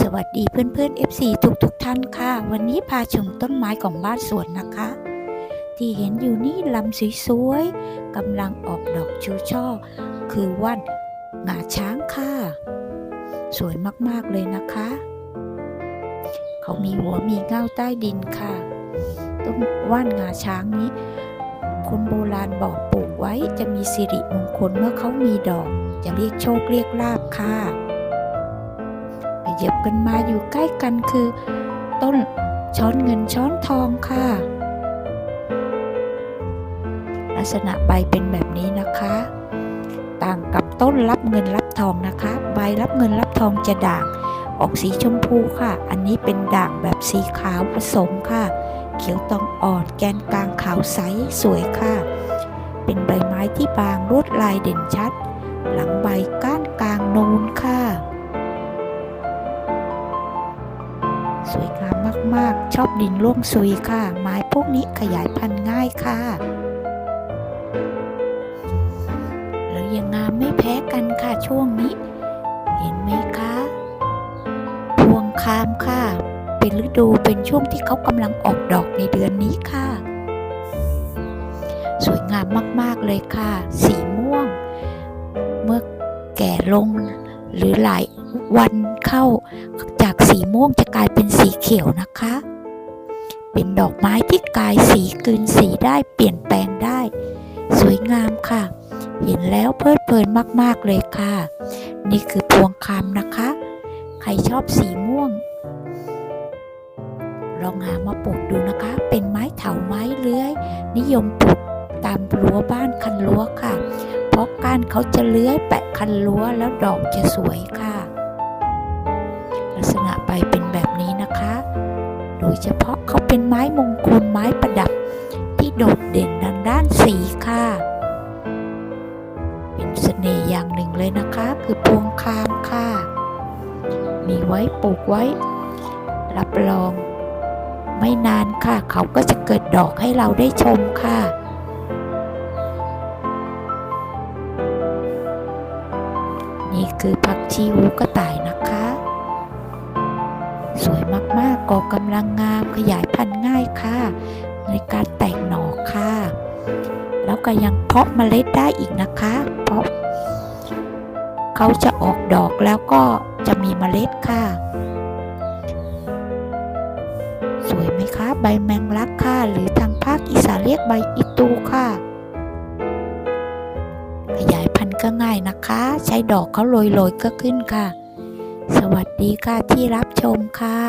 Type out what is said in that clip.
สวัสดีเพื่อนๆ FC ทุกทุกท่านค่ะ วันนี้พาชมต้นไม้ของบ้านสวนนะคะ ที่เห็นอยู่นี่ลำสวยๆกำลังออกดอกชูช่อ คือว่านงาช้างค่ะ สวยมากๆเลยนะคะ เขามีหัวมีเงาใต้ดินค่ะต้นว่านงาช้างนี้ คนโบราณบอกปลูกไว้จะมีสิริมงคลเมื่อเขามีดอก จะเรียกโชคเรียกลาบค่ะ ขยับกันมาอยู่ใกล้กันคือ ต้นช้อนเงินช้อนทองค่ะ ลักษณะใบเป็นแบบนี้นะคะ ต่างกับต้นรับเงินรับทองนะคะ ใบรับเงินรับทองจะด่างออกสีชมพูค่ะ อันนี้เป็นด่างแบบสีขาวผสมค่ะ เขียวตองอ่อนแกนกลางขาวใสสวยค่ะ เป็นใบไม้ที่บางลวดลายเด่นชัด หลังใบก้าน ชอบดินร่วงซุยค่ะ ไม้พวกนี้ขยายพันธุ์ง่ายค่ะ แล้วยังงามไม่แพ้กันค่ะช่วงนี้ เห็นไหมคะพวงคามค่ะ เป็นฤดูเป็นช่วงที่เขากำลังออกดอกในเดือนนี้ค่ะ สวยงามมากๆเลยค่ะ สีม่วง เมื่อแก่ลงหรือหลายวันเข้าจากสีม่วงจะกลายเป็นสีเขียวนะคะ เป็นดอกไม้ที่กลายสีกืนสีได้เปลี่ยนแปลงได้ สวยงามค่ะ เห็นแล้วเพลิดเพลินมากๆเลยค่ะ นี่คือพวงคำนะคะ ใครชอบสีม่วง ลองหามาปลูกดูนะคะ เป็นไม้เถาไม้เลื้อย นิยมปลูกตามรั้วบ้านคันรั้วค่ะ เพราะก้านเขาจะเลื้อยแปะคันรั้วแล้วดอกจะสวยค่ะ ลักษณะใบเป็น ยเฉพาะเขาเป็นไม้มงคลไม้ประดับ ที่โดดเด่นทางด้านสีค่ะ เป็นเสน่ห์อย่างหนึ่งเลยนะคะ คือพวงคามค่ะ มีไว้ปลูกไว้ รับรอง ไม่นานค่ะ เขาก็จะเกิดดอกให้เราได้ชมค่ะนี่คือผักชีหูกระต่ายนะคะ สวยมากๆก่อกำลังงาม ขยายพันธุ์ง่ายค่ะ ในการแตกหน่อค่ะ แล้วก็ยังเพาะเมล็ดได้อีกนะคะ เพราะเขาจะออกดอกแล้วก็จะมีเมล็ดค่ะ สวยไหมคะ ใบแมงลักค่ะ หรือทางภาคอีสานเรียกใบอิตูค่ะ ขยายพันธุ์ก็ง่ายนะคะ ใช้ดอกเขาโรยๆก็ขึ้นค่ะ สวัสดีค่ะที่รับชมค่ะ